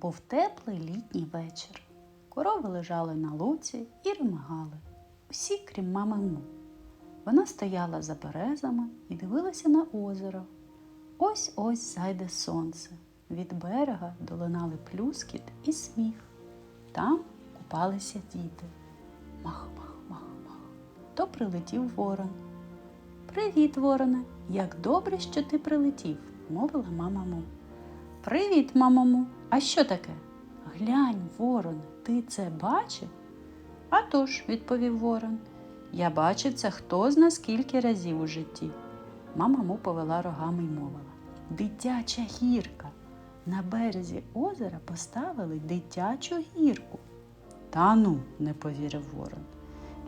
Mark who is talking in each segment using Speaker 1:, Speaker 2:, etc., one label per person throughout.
Speaker 1: Був теплий літній вечір. Корови лежали на луці і ремагали. Усі, крім мами Му. Вона стояла за березами і дивилася на озеро. Ось ось зайде сонце. Від берега долинали плюскіт і сміх. Там купалися діти. Мах, мах, мах, мах. То прилетів ворон. Привіт, вороне! Як добре, що ти прилетів, мовила мама. Привіт, мамо Му. А що таке? Глянь, вороне, ти це бачив? «А тож», – відповів ворон. Я бачив це хто зна скільки разів у житті. Мама му повела рогами й мовила. Дитяча гірка. На березі озера поставили дитячу гірку. Та ну, не повірив ворон.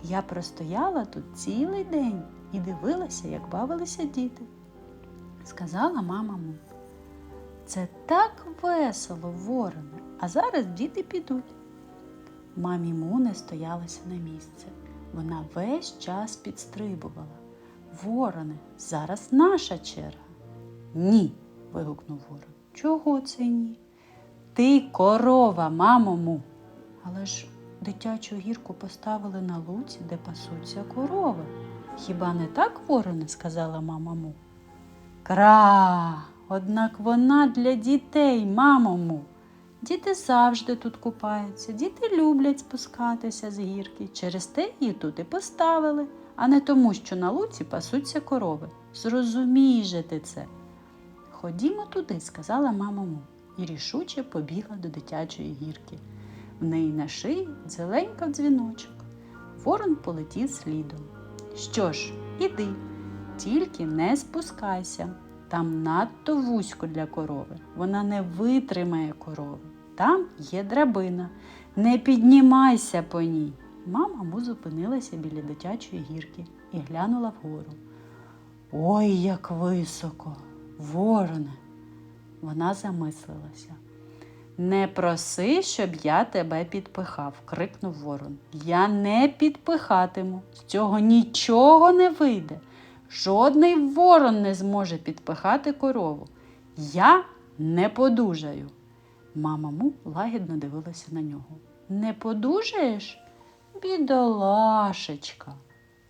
Speaker 1: Я простояла тут цілий день і дивилася, як бавилися діти. Сказала мама му. Це так весело, вороне, а зараз діти підуть. Мамі не стоялася на місце. Вона весь час підстрибувала. Вороне, зараз наша черга. Ні. вигукнув ворон. Чого це ні? Ти корова, мамо му. Але ж дитячу гірку поставили на луці, де пасуться корови. Хіба не так, вороне? сказала мама му. Кра, однак вона для дітей, мамо му. Діти завжди тут купаються, діти люблять спускатися з гірки. Через те її тут і поставили, а не тому, що на луці пасуться корови. Зрозумій же ти це. Ходімо туди, сказала мама му, і рішуче побігла до дитячої гірки. В неї на шиї зеленькав дзвіночок. Ворон полетів слідом. Що ж, іди, тільки не спускайся. Там надто вузько для корови. Вона не витримає корови. Там є драбина. Не піднімайся по ній. Мама му зупинилася біля дитячої гірки і глянула вгору. Ой, як високо, вороне. Вона замислилася. Не проси, щоб я тебе підпихав, крикнув ворон. Я не підпихатиму. З цього нічого не вийде. Жодний ворон не зможе підпихати корову. Я не подужаю. Мама му лагідно дивилася на нього. Не подужаєш? Бідолашечка.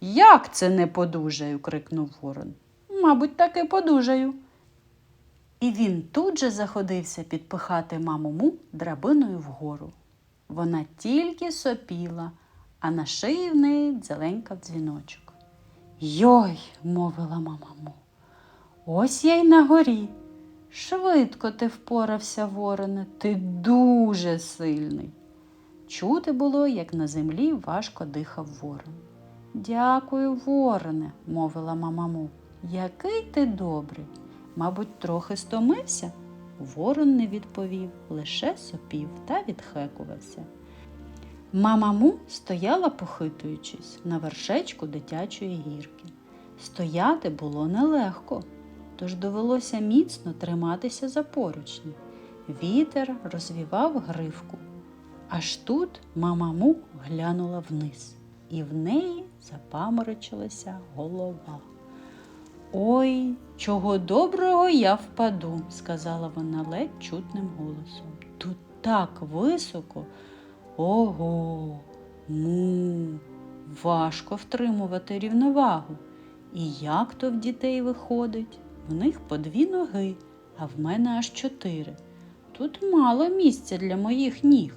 Speaker 1: Як це не подужаю? крикнув ворон. Мабуть, таки подужаю. І він тут же заходився підпихати маму му драбиною вгору. Вона тільки сопіла, а на шиї в неї зеленькав дзвіночок. Йой, мовила мама му, ось я й на горі. Швидко ти впорався, вороне, ти дуже сильний. Чути було, як на землі важко дихав ворон. Дякую, вороне, мовила мама му. Який ти добрий. Мабуть, трохи стомився? Ворон не відповів, лише сопів та відхекувався. Мама му стояла, похитуючись, на вершечку дитячої гірки. Стояти було нелегко, тож довелося міцно триматися за поручні. Вітер розвівав гривку. Аж тут мама му глянула вниз, і в неї запаморочилася голова. Ой, чого доброго я впаду, сказала вона ледь чутним голосом. Тут так високо. Ого, му, важко втримувати рівновагу. І як то в дітей виходить? В них по дві ноги, а в мене аж чотири. Тут мало місця для моїх ніг.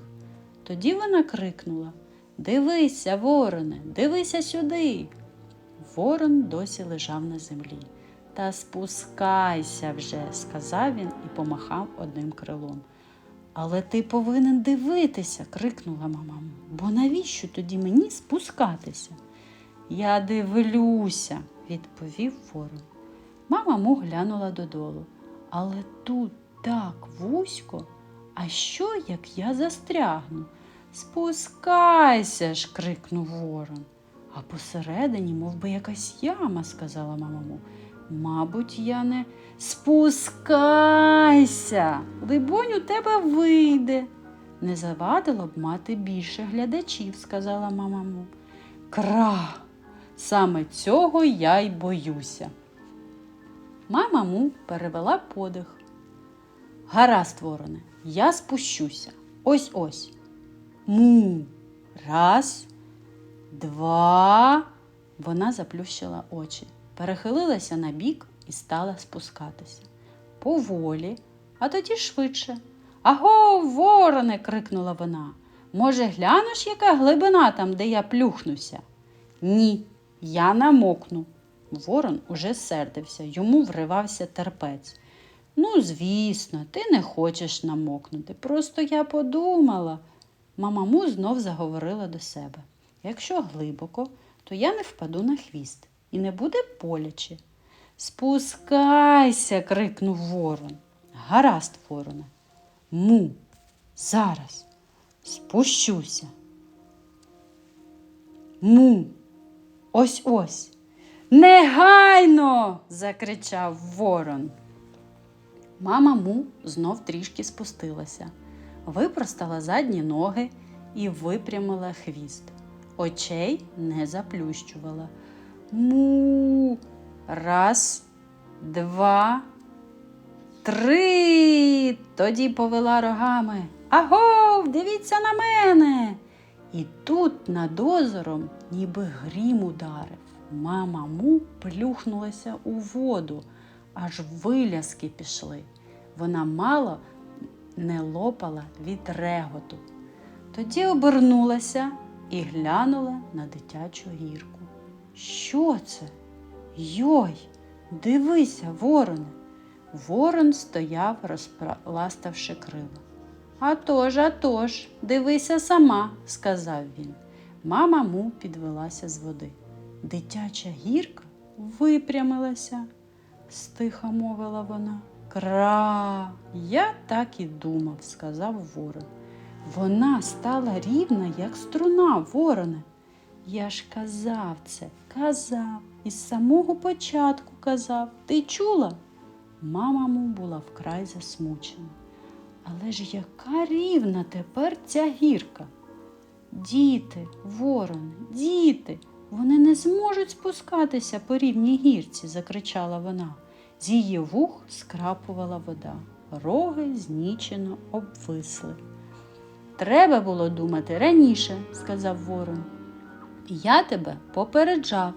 Speaker 1: Тоді вона крикнула Дивися, вороне, дивися сюди. Ворон досі лежав на землі. Та спускайся вже, сказав він і помахав одним крилом. Але ти повинен дивитися, крикнула мама. Бо навіщо тоді мені спускатися? Я дивлюся, відповів ворон. Мама му глянула додолу. Але тут так вузько. А що, як я застрягну? Спускайся ж, крикнув ворон. А посередині, мов би, якась яма, сказала мама му. Мабуть, я не спускайся. Либонь, у тебе вийде. Не завадило б мати більше глядачів, сказала мама. Кра, саме цього я й боюся. Мама му перевела подих. Гаразд, вороне, Я спущуся. Ось ось. Му. Раз, два. Вона заплющила очі, перехилилася на бік і стала спускатися. Поволі, а тоді швидше. Аго, вороне. крикнула вона. Може, глянеш, яка глибина там, де я плюхнуся? Ні, я намокну. Ворон уже сердився, йому вривався терпець. Ну, звісно, ти не хочеш намокнути. Просто я подумала. Мама Му знов заговорила до себе. Якщо глибоко, то я не впаду на хвіст і не буде боляче. Спускайся, крикнув ворон. Гаразд, вороне. Му, зараз спущуся. Му, ось ось. Негайно. закричав ворон. Мама Му знов трішки спустилася, випростала задні ноги і випрямила хвіст. Очей не заплющувала. Му. Раз, два, три. Тоді повела рогами. Агов, дивіться на мене. І тут над озером ніби грім ударив. Мама му плюхнулася у воду, аж виляски пішли. Вона мало не лопала від реготу. Тоді обернулася і глянула на дитячу гірку. Що це? Йой, дивися, вороне. Ворон стояв, розпластавши крила. «А тож, а тож, дивися сама, сказав він. Мама му підвелася з води. Дитяча гірка випрямилася, стиха мовила вона. Кра, я так і думав, сказав ворон. Вона стала рівна, як струна, вороне. Я ж казав це, казав, із самого початку казав. Ти чула? Мама му була вкрай засмучена. Але ж яка рівна тепер ця гірка? Діти, ворони, діти, вони не зможуть спускатися по рівній гірці, закричала вона. З її вух скрапувала вода, роги знічено обвисли. Треба було думати раніше, сказав ворон. Я тебе попереджав.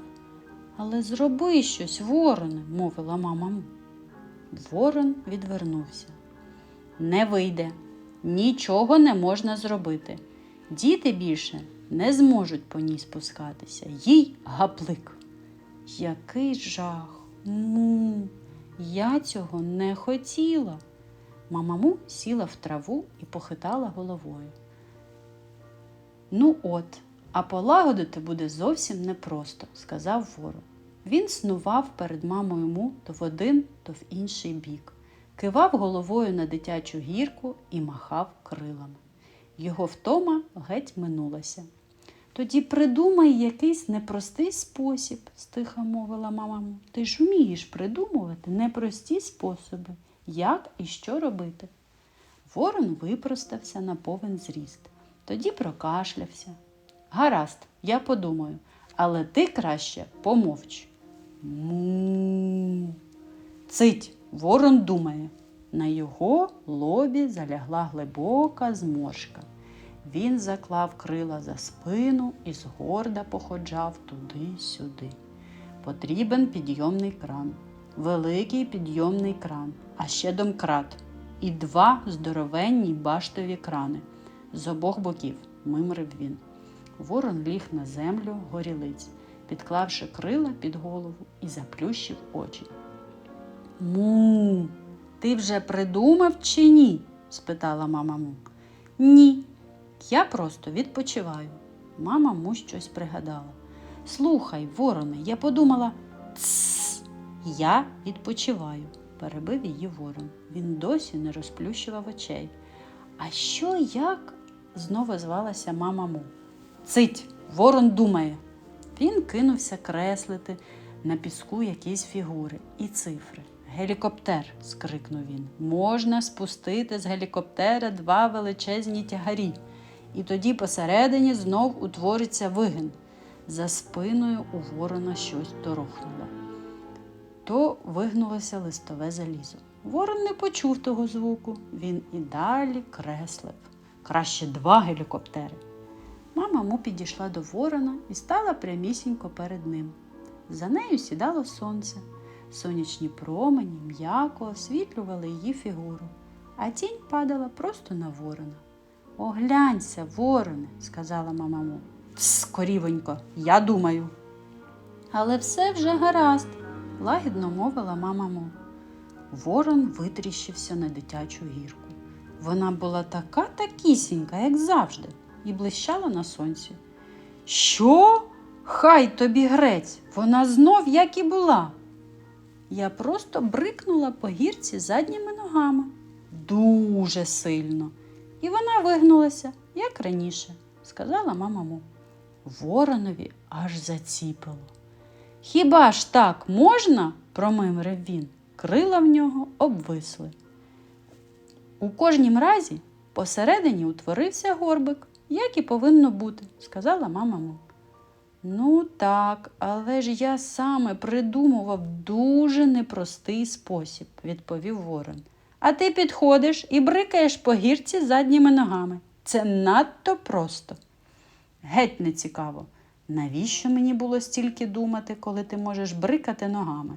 Speaker 1: Але зроби щось, вороне, мовила мама. Ворон відвернувся. Не вийде, нічого не можна зробити. Діти більше не зможуть по ній спускатися. Їй гаплик. Який жах. Му, я цього не хотіла. Мама му сіла в траву і похитала головою. Ну от, а полагодити буде зовсім непросто, сказав ворон. Він снував перед мамою му то в один, то в інший бік, кивав головою на дитячу гірку і махав крилами. Його втома геть минулася. Тоді придумай якийсь непростий спосіб, стиха мовила мама. Ти ж вмієш придумувати непрості способи, як і що робити. Ворон випростався на повен зріст, тоді прокашлявся. Гаразд, я подумаю, але ти краще помовч. Му. Цить, ворон думає. На його лобі залягла глибока зморшка. Він заклав крила за спину і згорда походжав туди-сюди. Потрібен підйомний кран, великий підйомний кран, а ще домкрат і два здоровенні баштові крани з обох боків, мимрив він. Ворон ліг на землю горілиць, підклавши крила під голову і заплющив очі. Му, ти вже придумав чи ні? спитала мама му. Ні, я просто відпочиваю. Мама му щось пригадала. Слухай, вороне, я подумала, «Тсс, я відпочиваю, перебив її ворон. Він досі не розплющував очей. А що як? знову звалася мама му. Цить, ворон думає. Він кинувся креслити на піску якісь фігури і цифри. Гелікоптер, скрикнув він. Можна спустити з гелікоптера два величезні тягарі, і тоді посередині знов утвориться вигин. За спиною у ворона щось торохнуло. То вигнулося листове залізо. Ворон не почув того звуку. Він і далі креслив. Краще два гелікоптери. Мама му підійшла до ворона і стала прямісінько перед ним. За нею сідало сонце. Сонячні промені м'яко освітлювали її фігуру, а тінь падала просто на ворона. Оглянься, вороне, сказала мама му. Тс, корівонько, я думаю. Але все вже гаразд, лагідно мовила мама му. Ворон витріщився на дитячу гірку. Вона була така такісінька, як завжди, і блищала на сонці. Що? Хай тобі грець, вона знов як і була. Я просто брикнула по гірці задніми ногами. Дуже сильно. І вона вигнулася, як раніше, сказала мама му. Воронові аж заціпило. Хіба ж так можна? промимрив він. Крила в нього обвисли. У кожнім разі посередині утворився горбик, як і повинно бути, сказала мама му. Ну так, але ж я саме придумував дуже непростий спосіб, відповів Ворон. А ти підходиш і брикаєш по гірці задніми ногами. Це надто просто. Геть не цікаво. Навіщо мені було стільки думати, коли ти можеш брикати ногами?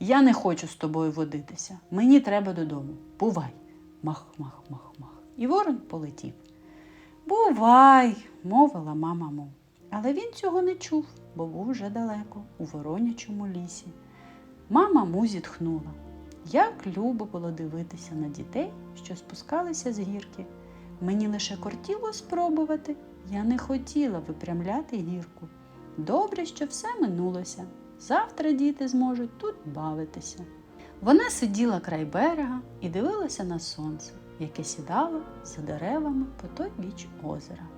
Speaker 1: Я не хочу з тобою водитися. Мені треба додому. Бувай. Мах, мах, мах, мах. І ворон полетів. Бувай, мовила мама му. Але він цього не чув, бо був вже далеко, у воронячому лісі. Мама му зітхнула. Як любо було дивитися на дітей, що спускалися з гірки. Мені лише кортіло спробувати. Я не хотіла випрямляти гірку. Добре, що все минулося. Завтра діти зможуть тут бавитися. Вона сиділа край берега і дивилася на сонце, яке сідало за деревами по той біч озера.